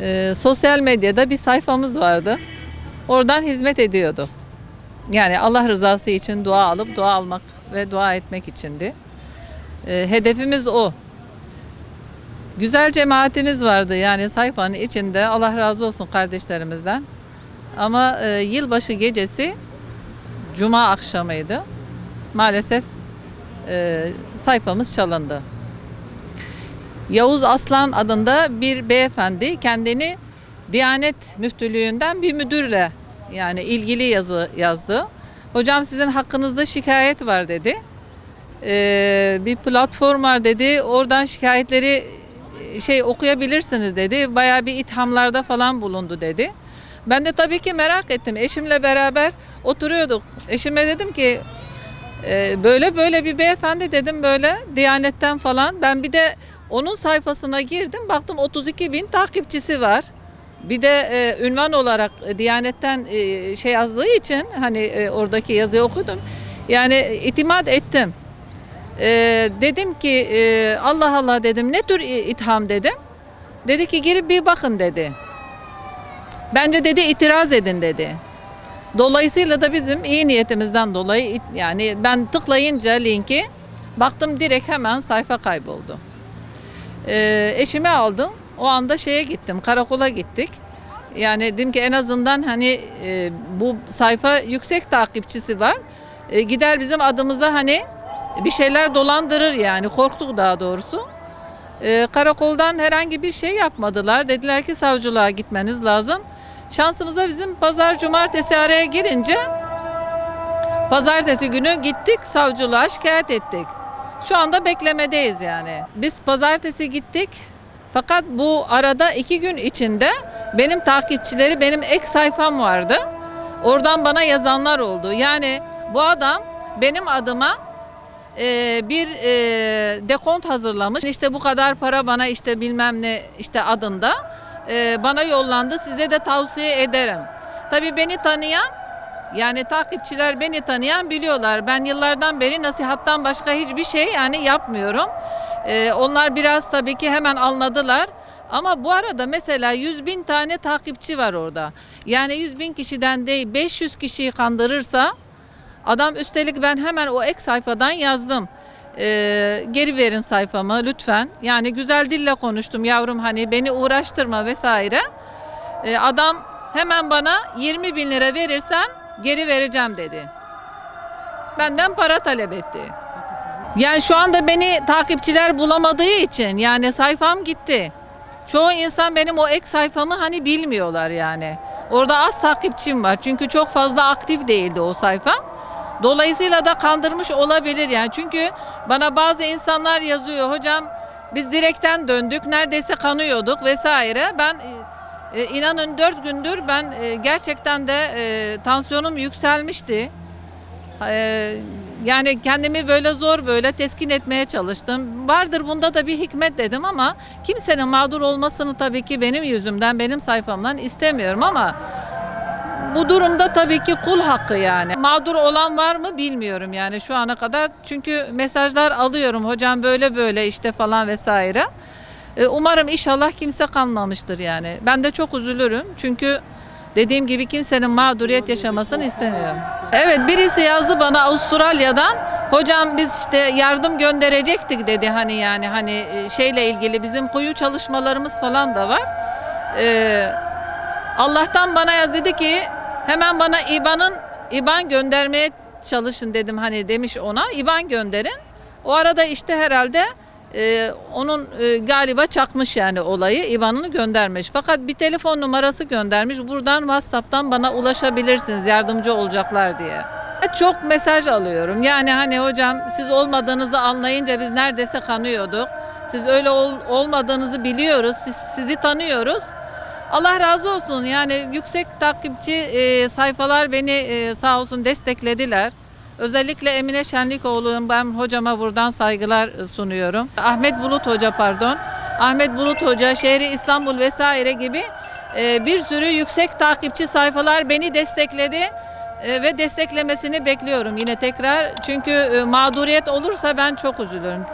Ee, sosyal medyada bir sayfamız vardı. Oradan hizmet ediyordu. Yani Allah rızası için dua alıp dua almak ve dua etmek içindi. Ee, hedefimiz o. Güzel cemaatimiz vardı yani sayfanın içinde. Allah razı olsun kardeşlerimizden. Ama e, yılbaşı gecesi Cuma akşamıydı. Maalesef e, sayfamız çalındı. Yavuz Aslan adında bir beyefendi kendini Diyanet Müftülüğü'nden bir müdürle yani ilgili yazı yazdı. Hocam sizin hakkınızda şikayet var dedi. Ee, bir platform var dedi. Oradan şikayetleri şey okuyabilirsiniz dedi. Bayağı bir ithamlarda falan bulundu dedi. Ben de tabii ki merak ettim. Eşimle beraber oturuyorduk. Eşime dedim ki e, böyle böyle bir beyefendi dedim böyle Diyanet'ten falan. Ben bir de onun sayfasına girdim. Baktım 32 bin takipçisi var. Bir de e, ünvan olarak e, Diyanet'ten e, şey yazdığı için hani e, oradaki yazıyı okudum. Yani itimat ettim. E, dedim ki e, Allah Allah dedim ne tür itham dedim. Dedi ki girip bir bakın dedi. Bence dedi itiraz edin dedi. Dolayısıyla da bizim iyi niyetimizden dolayı yani ben tıklayınca linki baktım direkt hemen sayfa kayboldu. Ee, eşimi aldım. O anda şeye gittim, karakola gittik. Yani dedim ki en azından hani e, bu sayfa yüksek takipçisi var. E, gider bizim adımıza hani bir şeyler dolandırır yani korktuk daha doğrusu. E, karakoldan herhangi bir şey yapmadılar. Dediler ki savcılığa gitmeniz lazım. Şansımıza bizim pazar cumartesi araya girince pazartesi günü gittik savcılığa şikayet ettik. Şu anda beklemedeyiz yani. Biz pazartesi gittik. Fakat bu arada iki gün içinde benim takipçileri benim ek sayfam vardı. Oradan bana yazanlar oldu. Yani bu adam benim adıma e, bir e, dekont hazırlamış. İşte bu kadar para bana işte bilmem ne işte adında e, bana yollandı. Size de tavsiye ederim. Tabii beni tanıyan yani takipçiler beni tanıyan biliyorlar. Ben yıllardan beri nasihattan başka hiçbir şey yani yapmıyorum. Ee, onlar biraz tabii ki hemen anladılar. Ama bu arada mesela 100 bin tane takipçi var orada. Yani 100 bin kişiden değil 500 kişiyi kandırırsa adam üstelik ben hemen o ek sayfadan yazdım. Ee, geri verin sayfamı lütfen. Yani güzel dille konuştum yavrum hani beni uğraştırma vesaire. Ee, adam hemen bana 20 bin lira verirsen geri vereceğim dedi. Benden para talep etti. Yani şu anda beni takipçiler bulamadığı için yani sayfam gitti. Çoğu insan benim o ek sayfamı hani bilmiyorlar yani. Orada az takipçim var çünkü çok fazla aktif değildi o sayfam. Dolayısıyla da kandırmış olabilir yani. Çünkü bana bazı insanlar yazıyor hocam biz direkten döndük neredeyse kanıyorduk vesaire. Ben e, inanın dört gündür ben e, gerçekten de e, tansiyonum yükselmişti. E, yani kendimi böyle zor böyle teskin etmeye çalıştım. Vardır bunda da bir hikmet dedim ama kimsenin mağdur olmasını tabii ki benim yüzümden, benim sayfamdan istemiyorum ama bu durumda tabii ki kul hakkı yani. Mağdur olan var mı bilmiyorum yani şu ana kadar. Çünkü mesajlar alıyorum hocam böyle böyle işte falan vesaire. E, Umarım inşallah kimse kalmamıştır yani. Ben de çok üzülürüm çünkü dediğim gibi kimsenin mağduriyet yaşamasını istemiyorum. Evet birisi yazdı bana Avustralya'dan. Hocam biz işte yardım gönderecektik dedi hani yani hani e, şeyle ilgili bizim kuyu çalışmalarımız falan da var. Ee, Allah'tan bana yaz dedi ki hemen bana İBAN'ın İBAN göndermeye çalışın dedim hani demiş ona İBAN gönderin. O arada işte herhalde e, onun e, galiba çakmış yani olayı İBAN'ını göndermiş. Fakat bir telefon numarası göndermiş. Buradan WhatsApp'tan bana ulaşabilirsiniz yardımcı olacaklar diye. Çok mesaj alıyorum. Yani hani hocam siz olmadığınızı anlayınca biz neredeyse kanıyorduk. Siz öyle ol- olmadığınızı biliyoruz. Siz, sizi tanıyoruz. Allah razı olsun. Yani yüksek takipçi e, sayfalar beni e, sağ olsun desteklediler. Özellikle Emine Şenlikoğlu'nun ben hocama buradan saygılar sunuyorum. Ahmet Bulut Hoca pardon. Ahmet Bulut Hoca, Şehri İstanbul vesaire gibi e, bir sürü yüksek takipçi sayfalar beni destekledi e, ve desteklemesini bekliyorum yine tekrar. Çünkü e, mağduriyet olursa ben çok üzülürüm.